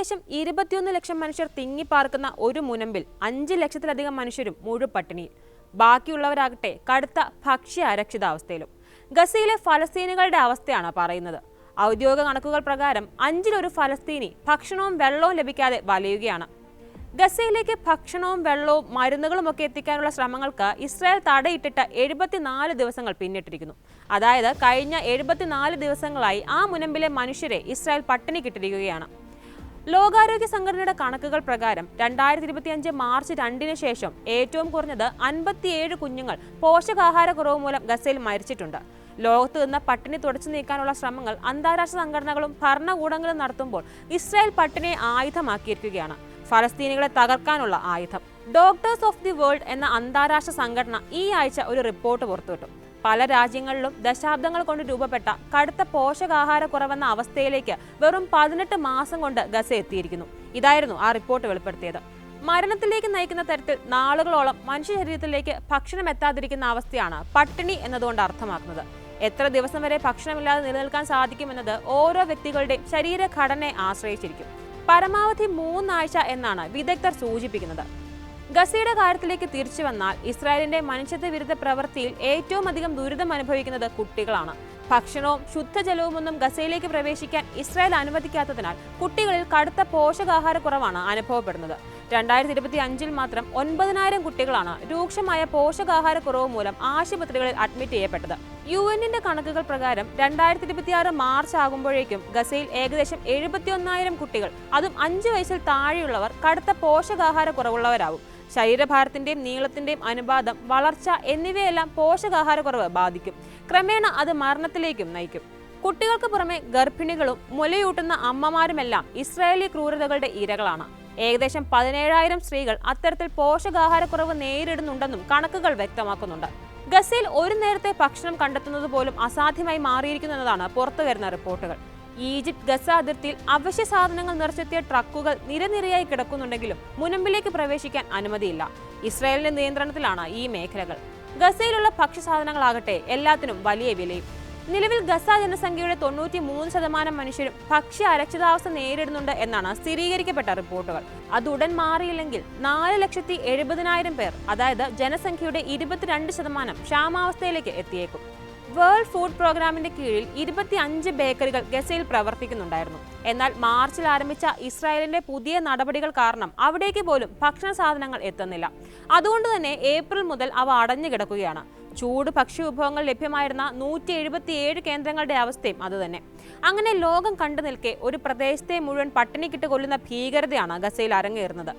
ഏകദേശം ഇരുപത്തിയൊന്ന് ലക്ഷം മനുഷ്യർ തിങ്ങിപ്പാർക്കുന്ന ഒരു മുനമ്പിൽ അഞ്ച് ലക്ഷത്തിലധികം മനുഷ്യരും മുഴുപട്ടിണിയിൽ. ബാക്കിയുള്ളവരാകട്ടെ കടുത്ത ഭക്ഷ്യ അരക്ഷിതാവസ്ഥയിലും ഗസയിലെ ഫലസ്തീനുകളുടെ അവസ്ഥയാണ് പറയുന്നത്. ഔദ്യോഗിക കണക്കുകൾ പ്രകാരം അഞ്ചിലൊരു ഫലസ്തീനി ഭക്ഷണവും വെള്ളവും ലഭിക്കാതെ വലയുകയാണ്. ഗസയിലേക്ക് ഭക്ഷണവും വെള്ളവും മരുന്നുകളും ഒക്കെ എത്തിക്കാനുള്ള ശ്രമങ്ങൾക്ക് ഇസ്രായേൽ തടയിട്ടിട്ട് എഴുപത്തിനാല് ദിവസങ്ങൾ പിന്നിട്ടിരിക്കുന്നു. അതായത് കഴിഞ്ഞ എഴുപത്തിനാല് ദിവസങ്ങളായി ആ മുനമ്പിലെ മനുഷ്യരെ ഇസ്രായേൽ പട്ടിണിക്കിട്ടിരിക്കുകയാണ് ലോകാരോഗ്യ സംഘടനയുടെ കണക്കുകൾ പ്രകാരം രണ്ടായിരത്തി ഇരുപത്തിയഞ്ച് മാർച്ച് രണ്ടിന് ശേഷം ഏറ്റവും കുറഞ്ഞത് അൻപത്തിയേഴ് കുഞ്ഞുങ്ങൾ പോഷകാഹാരക്കുറവ് മൂലം ഗസയിൽ മരിച്ചിട്ടുണ്ട്. ലോകത്ത് നിന്ന് പട്ടിണി തുടച്ചു നീക്കാനുള്ള ശ്രമങ്ങൾ അന്താരാഷ്ട്ര സംഘടനകളും ഭരണകൂടങ്ങളും നടത്തുമ്പോൾ ഇസ്രായേൽ പട്ടിണിയെ ആയുധമാക്കിയിരിക്കുകയാണ്. ഫലസ്തീനികളെ തകർക്കാനുള്ള ആയുധം. ഡോക്ടേഴ്സ് ഓഫ് ദി വേൾഡ് എന്ന അന്താരാഷ്ട്ര സംഘടന ഈ ആഴ്ച ഒരു റിപ്പോർട്ട് പുറത്തുവിട്ടു. പല രാജ്യങ്ങളിലും ദശാബ്ദങ്ങൾ കൊണ്ട് രൂപപ്പെട്ട കടുത്ത പോഷകാഹാരക്കുറവെന്ന അവസ്ഥയിലേക്ക് വെറും പതിനെട്ട് മാസം കൊണ്ട് ഗസ എത്തിയിരിക്കുന്നു. ഇതായിരുന്നു ആ റിപ്പോർട്ട് വെളിപ്പെടുത്തിയത്. മരണത്തിലേക്ക് നയിക്കുന്ന തരത്തിൽ നാളുകളോളം മനുഷ്യ ശരീരത്തിലേക്ക് ഭക്ഷണം എത്താതിരിക്കുന്ന അവസ്ഥയാണ് പട്ടിണി എന്നതുകൊണ്ട് അർത്ഥമാക്കുന്നത്. എത്ര ദിവസം വരെ ഭക്ഷണമില്ലാതെ നിലനിൽക്കാൻ സാധിക്കുമെന്നത് ഓരോ വ്യക്തികളുടെയും ശരീരഘടനയെ ആശ്രയിച്ചിരിക്കും. പരമാവധി മൂന്നാഴ്ച എന്നാണ് വിദഗ്ധർ സൂചിപ്പിക്കുന്നത്. ഗസയുടെ കാര്യത്തിലേക്ക് തിരിച്ചു വന്നാൽ ഇസ്രായേലിന്റെ മനുഷ്യത്വ വിരുദ്ധ പ്രവൃത്തിയിൽ ഏറ്റവും അധികം ദുരിതം അനുഭവിക്കുന്നത് കുട്ടികളാണ്. ഭക്ഷണവും ശുദ്ധജലവുമൊന്നും ഗസയിലേക്ക് പ്രവേശിക്കാൻ ഇസ്രായേൽ അനുവദിക്കാത്തതിനാൽ കുട്ടികളിൽ കടുത്ത പോഷകാഹാരക്കുറവാണ് അനുഭവപ്പെടുന്നത്. രണ്ടായിരത്തി ഇരുപത്തി അഞ്ചിൽ മാത്രം ഒൻപതിനായിരം കുട്ടികളാണ് രൂക്ഷമായ പോഷകാഹാരക്കുറവ് മൂലം ആശുപത്രികളിൽ അഡ്മിറ്റ് ചെയ്യപ്പെട്ടത്. യു എന്നിന്റെ കണക്കുകൾ പ്രകാരം രണ്ടായിരത്തി ഇരുപത്തിയാറ് മാർച്ച് ആകുമ്പോഴേക്കും ഗസയിൽ ഏകദേശം എഴുപത്തിയൊന്നായിരം കുട്ടികൾ അതും അഞ്ചു വയസ്സിൽ താഴെയുള്ളവർ കടുത്ത പോഷകാഹാരക്കുറവുള്ളവരാവും. ശരീരഭാരത്തിന്റെയും നീളത്തിന്റെയും അനുപാതം വളർച്ച എന്നിവയെല്ലാം പോഷകാഹാരക്കുറവ് ബാധിക്കും. ക്രമേണ അത് മരണത്തിലേക്കും നയിക്കും. കുട്ടികൾക്ക് പുറമെ ഗർഭിണികളും മുലയൂട്ടുന്ന അമ്മമാരുമെല്ലാം ഇസ്രായേലി ക്രൂരതകളുടെ ഇരകളാണ്. ഏകദേശം പതിനേഴായിരം സ്ത്രീകൾ അത്തരത്തിൽ പോഷകാഹാരക്കുറവ് നേരിടുന്നുണ്ടെന്നും കണക്കുകൾ വ്യക്തമാക്കുന്നുണ്ട്. ഗസയിൽ ഒരു നേരത്തെ ഭക്ഷണം കണ്ടെത്തുന്നത് പോലും അസാധ്യമായി മാറിയിരിക്കുന്നു എന്നതാണ് പുറത്തുവരുന്ന റിപ്പോർട്ടുകൾ. ഈജിപ്ത് ഗസ അതിർത്തിയിൽ അവശ്യ സാധനങ്ങൾ നിറച്ചെത്തിയ ട്രക്കുകൾ നിരനിരയായി കിടക്കുന്നുണ്ടെങ്കിലും മുനമ്പിലേക്ക് പ്രവേശിക്കാൻ അനുമതിയില്ല. ഇസ്രായേലിന്റെ നിയന്ത്രണത്തിലാണ് ഈ മേഖലകൾ. ഗസയിലുള്ള ഭക്ഷ്യസാധനങ്ങളാകട്ടെ എല്ലാത്തിനും വലിയ വിലയും. നിലവിൽ ഗസ ജനസംഖ്യയുടെ തൊണ്ണൂറ്റി മൂന്ന് ശതമാനം മനുഷ്യരും ഭക്ഷ്യ അരക്ഷിതാവസ്ഥ നേരിടുന്നുണ്ട് എന്നാണ് സ്ഥിരീകരിക്കപ്പെട്ട റിപ്പോർട്ടുകൾ. അത് ഉടൻ മാറിയില്ലെങ്കിൽ നാല് ലക്ഷത്തി എഴുപതിനായിരം പേർ അതായത് ജനസംഖ്യയുടെ ഇരുപത്തിരണ്ട് ശതമാനം ക്ഷാമാവസ്ഥയിലേക്ക് എത്തിയേക്കും. വേൾഡ് ഫുഡ് പ്രോഗ്രാമിന്റെ കീഴിൽ ഇരുപത്തി അഞ്ച് ബേക്കറികൾ ഗസയിൽ പ്രവർത്തിക്കുന്നുണ്ടായിരുന്നു. എന്നാൽ മാർച്ചിൽ ആരംഭിച്ച ഇസ്രായേലിന്റെ പുതിയ നടപടികൾ കാരണം അവിടേക്ക് പോലും ഭക്ഷണ സാധനങ്ങൾ എത്തുന്നില്ല. അതുകൊണ്ട് തന്നെ ഏപ്രിൽ മുതൽ അവ അടഞ്ഞു കിടക്കുകയാണ്. ചൂട് ഭക്ഷ്യ വിഭവങ്ങൾ ലഭ്യമായിരുന്ന നൂറ്റി എഴുപത്തിയേഴ് കേന്ദ്രങ്ങളുടെ അവസ്ഥയും അതുതന്നെ. അങ്ങനെ ലോകം കണ്ടു നിൽക്കെ ഒരു പ്രദേശത്തെ മുഴുവൻ പട്ടിണിക്കിട്ട് കൊല്ലുന്ന ഭീകരതയാണ് ഗസയിൽ അരങ്ങേറുന്നത്.